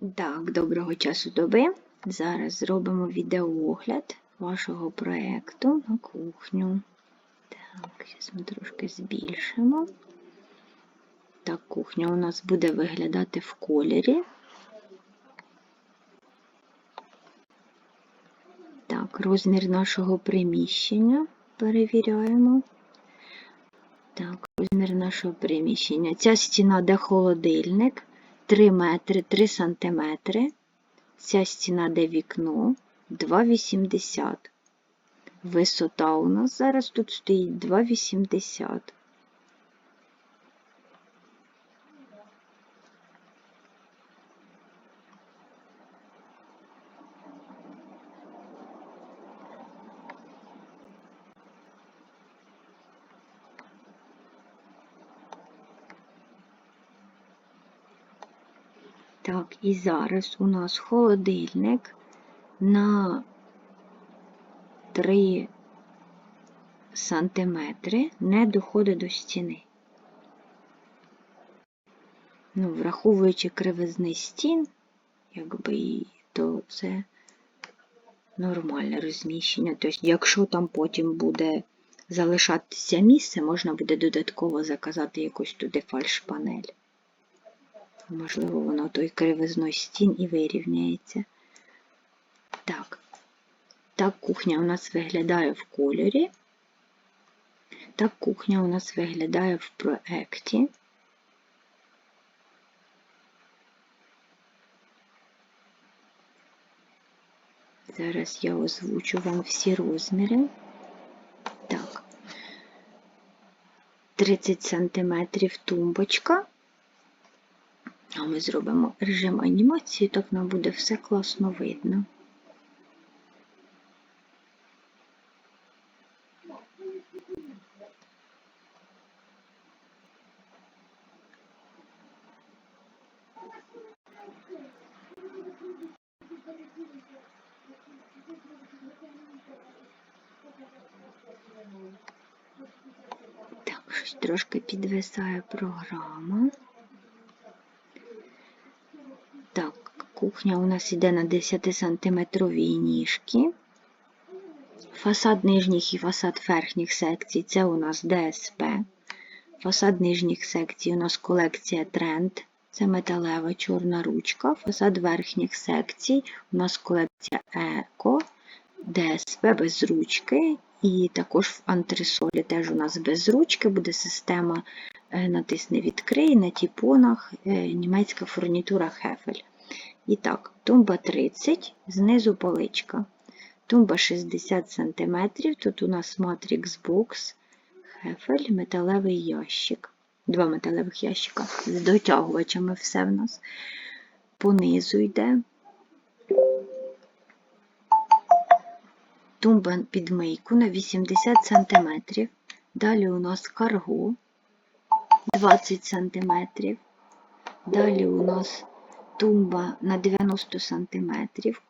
Так, доброго часу доби. Зараз зробимо відеоогляд вашого проєкту на кухню. Так, зараз ми трошки збільшимо. Так, кухня у нас буде виглядати в кольорі. Так, розмір нашого приміщення перевіряємо. Так, розмір нашого приміщення. Ця стіна, де холодильник. 3 метри 3 сантиметри. Ця стіна, де вікно 2,80. Висота у нас зараз тут стоїть 2,80. Так, і зараз у нас холодильник на 3 сантиметри не доходить до стіни. Ну, враховуючи кривизни стін, якби то це нормальне розміщення. Тобто, якщо там потім буде залишатися місце, можна буде додатково заказати якусь туди фальшпанель. Можливо, воно той кривизной стін і вирівняється. Так. Так кухня у нас виглядає в кольорі. Так кухня у нас виглядає в проекті. Зараз я озвучу вам всі розміри. Так, 30 см тумбочка. А ми зробимо режим анімації, так нам буде все класно видно. Так, щось трошки підвисає програма. Так, кухня у нас йде на 10-сантиметровій ніжки. Фасад нижніх і фасад верхніх секцій це у нас ДСП. Фасад нижніх секцій у нас колекція Тренд. Це металева чорна ручка. Фасад верхніх секцій у нас колекція Еко, ДСП без ручки. І також в антресолі теж у нас без ручки буде система е, натисни відкрий на тіпонах е, німецька фурнітура Хефель. І так, тумба 30, знизу поличка. Тумба 60 см. Тут у нас Matrix Box, Хефель, металевий ящик. Два металевих ящика з дотягувачами все в нас. Понизу йде. Тумба під мийку на 80 см. Далі у нас карго 20 см. Далі у нас тумба на 90 см,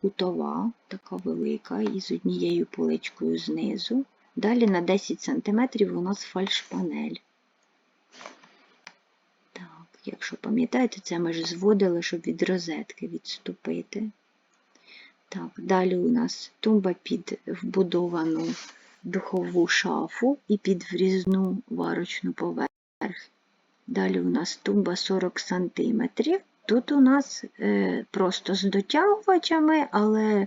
кутова, така велика, і з однією поличкою знизу. Далі на 10 см у нас фальшпанель. Так, якщо пам'ятаєте, це ми ж зводили, щоб від розетки відступити. Так, Далі у нас тумба під вбудовану духову шафу і під врізну варочну поверхню. Далі у нас тумба 40 см. Тут у нас е, просто з дотягувачами, але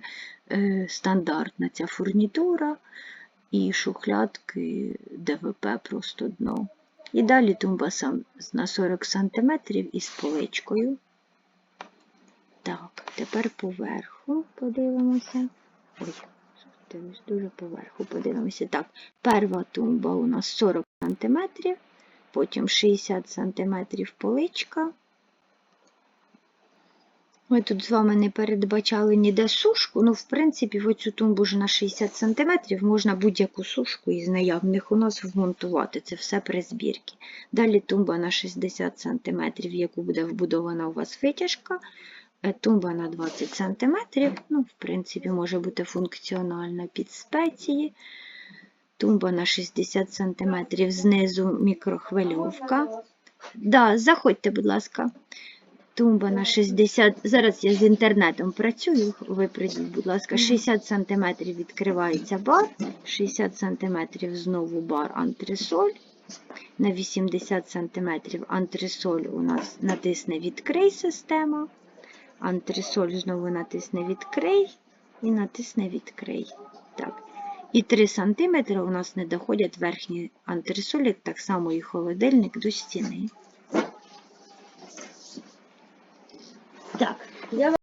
е, стандартна ця фурнітура і шухлядки ДВП просто дно. І далі тумба на 40 см із поличкою. Так, тепер поверху подивимося. Ой, дивимось дуже поверху подивимося. Так, перша тумба у нас 40 см, потім 60 см поличка. Ми тут з вами не передбачали ніде сушку, ну, в принципі, в оцю тумбу ж на 60 см можна будь-яку сушку із наявних у нас вмонтувати. Це все при збірці. Далі тумба на 60 см, в яку буде вбудована у вас витяжка. Е, тумба на 20 см, ну, в принципі, може бути функціональна під спеції. Тумба на 60 см, знизу мікрохвильовка. Да, Заходьте, будь ласка. Тумба на 60. Зараз я з інтернетом працюю. Ви прийдіть, будь ласка, 60 см відкривається бар, 60 см знову бар антресоль. На 80 см антресоль у нас натисне відкрий система. Антресоль знову натисне відкрий і натисне відкрий. Так. І 3 см у нас не доходять верхні антресолі, так само і холодильник до стіни. Так, я